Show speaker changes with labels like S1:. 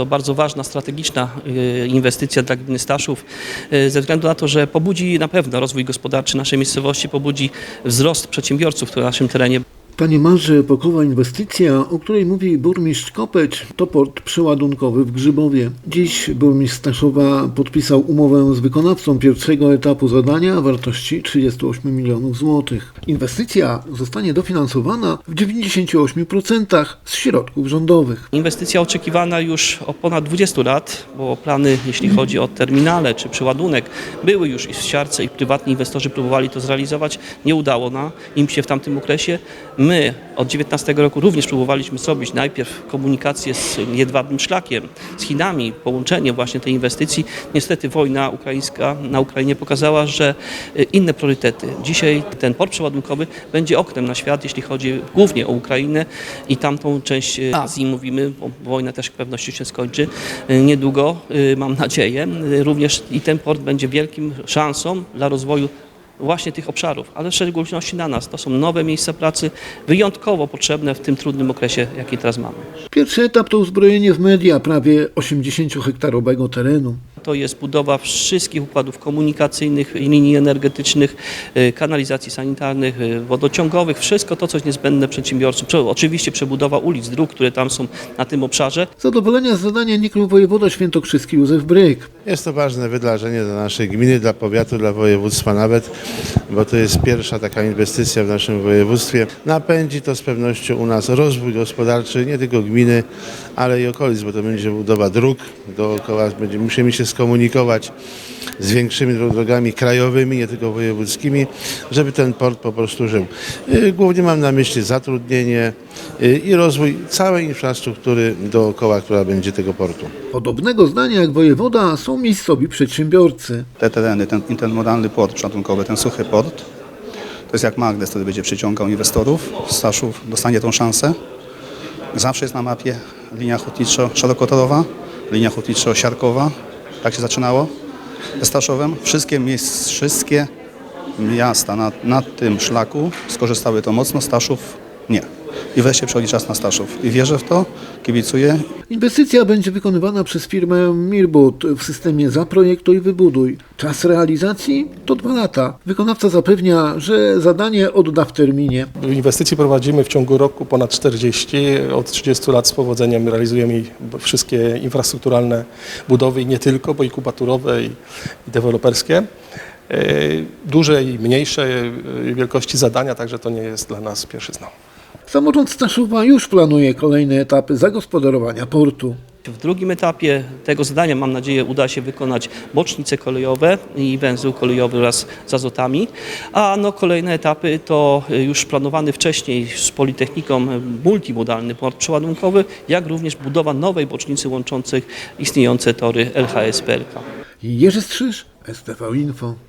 S1: To bardzo ważna, strategiczna y, inwestycja dla gminy Staszów, y, ze względu na to, że pobudzi na pewno rozwój gospodarczy naszej miejscowości, pobudzi wzrost przedsiębiorców na naszym terenie.
S2: Panie Marze, epokowa inwestycja, o której mówi burmistrz Kopeć, to port przeładunkowy w Grzybowie. Dziś burmistrz Staszowa podpisał umowę z wykonawcą pierwszego etapu zadania o wartości 38 milionów złotych. Inwestycja zostanie dofinansowana w 98% z środków rządowych.
S1: Inwestycja oczekiwana już od ponad 20 lat, bo plany, jeśli chodzi o terminale czy przeładunek, były już i w siarce i prywatni inwestorzy próbowali to zrealizować. Nie udało na, im się w tamtym okresie. My od 19 roku również próbowaliśmy zrobić najpierw komunikację z jedwabnym szlakiem, z Chinami, połączenie właśnie tej inwestycji. Niestety wojna ukraińska na Ukrainie pokazała, że y, inne priorytety. Dzisiaj ten port przeładunkowy będzie oknem na świat, jeśli chodzi głównie o Ukrainę i tamtą część y, Azji mówimy, bo wojna też z pewnością się skończy y, niedługo, mam nadzieję. Również i ten port będzie wielkim szansą dla rozwoju właśnie tych obszarów, ale w szczególności na nas. To są nowe miejsca pracy, wyjątkowo potrzebne w tym trudnym okresie, jaki teraz mamy.
S2: Pierwszy etap to uzbrojenie w media prawie 80-hektarowego terenu.
S1: To jest budowa wszystkich układów komunikacyjnych, linii energetycznych, y, kanalizacji sanitarnych, y, wodociągowych, wszystko to, co jest niezbędne przedsiębiorcom. Prze- Oczywiście przebudowa ulic, dróg, które tam są na tym obszarze.
S2: Zadowolenia z zadania nie krył wojewoda świętokrzyski Józef Bryk.
S3: Jest to ważne wydarzenie dla naszej gminy, dla powiatu, dla województwa nawet, bo to jest pierwsza taka inwestycja w naszym województwie. Napędzi to z pewnością u nas rozwój gospodarczy nie tylko gminy, ale i okolic, bo to będzie budowa dróg dookoła, będzie, musimy się skomunikować z większymi dro- drogami krajowymi, nie tylko wojewódzkimi, żeby ten port po prostu żył. Y, Głównie mam na myśli zatrudnienie y, i rozwój całej infrastruktury dookoła, która będzie tego portu.
S2: Podobnego zdania jak wojewoda są miejscowi przedsiębiorcy.
S4: te tereny, ten intermodalny port przeładunkowy, ten suchy port, to jest jak magnes, który będzie przyciągał inwestorów. Staszów dostanie tą szansę. Zawsze jest na mapie linia hutniczo-szerokotorowa, linia hutniczo-siarkowa. Tak się zaczynało Staszowem. Wszystkie, wszystkie miasta na, na tym szlaku skorzystały to mocno, Staszów nie. I wreszcie przychodzi czas na Staszów. I wierzę w to, kibicuję
S2: Inwestycja będzie wykonywana przez firmę Mirbut w systemie Zaprojektuj i Wybuduj. Czas realizacji to dwa lata. Wykonawca zapewnia, że zadanie odda w terminie.
S5: Inwestycji prowadzimy w ciągu roku ponad 40. Od 30 lat z powodzeniem realizujemy wszystkie infrastrukturalne budowy i nie tylko, bo i kubaturowe i, i deweloperskie. E, Duże i mniejsze e, wielkości zadania, także to nie jest dla nas pierwszyzną.
S2: Samorząd Staszowa już planuje kolejne etapy zagospodarowania portu.
S1: W drugim etapie tego zadania, mam nadzieję, uda się wykonać bocznice kolejowe i węzeł kolejowy wraz z azotami, a no kolejne etapy to już planowany wcześniej z Politechniką multimodalny port przeładunkowy, jak również budowa nowej bocznicy łączących istniejące tory LHS PLK.
S2: Jerzy Strzyż, STV Info.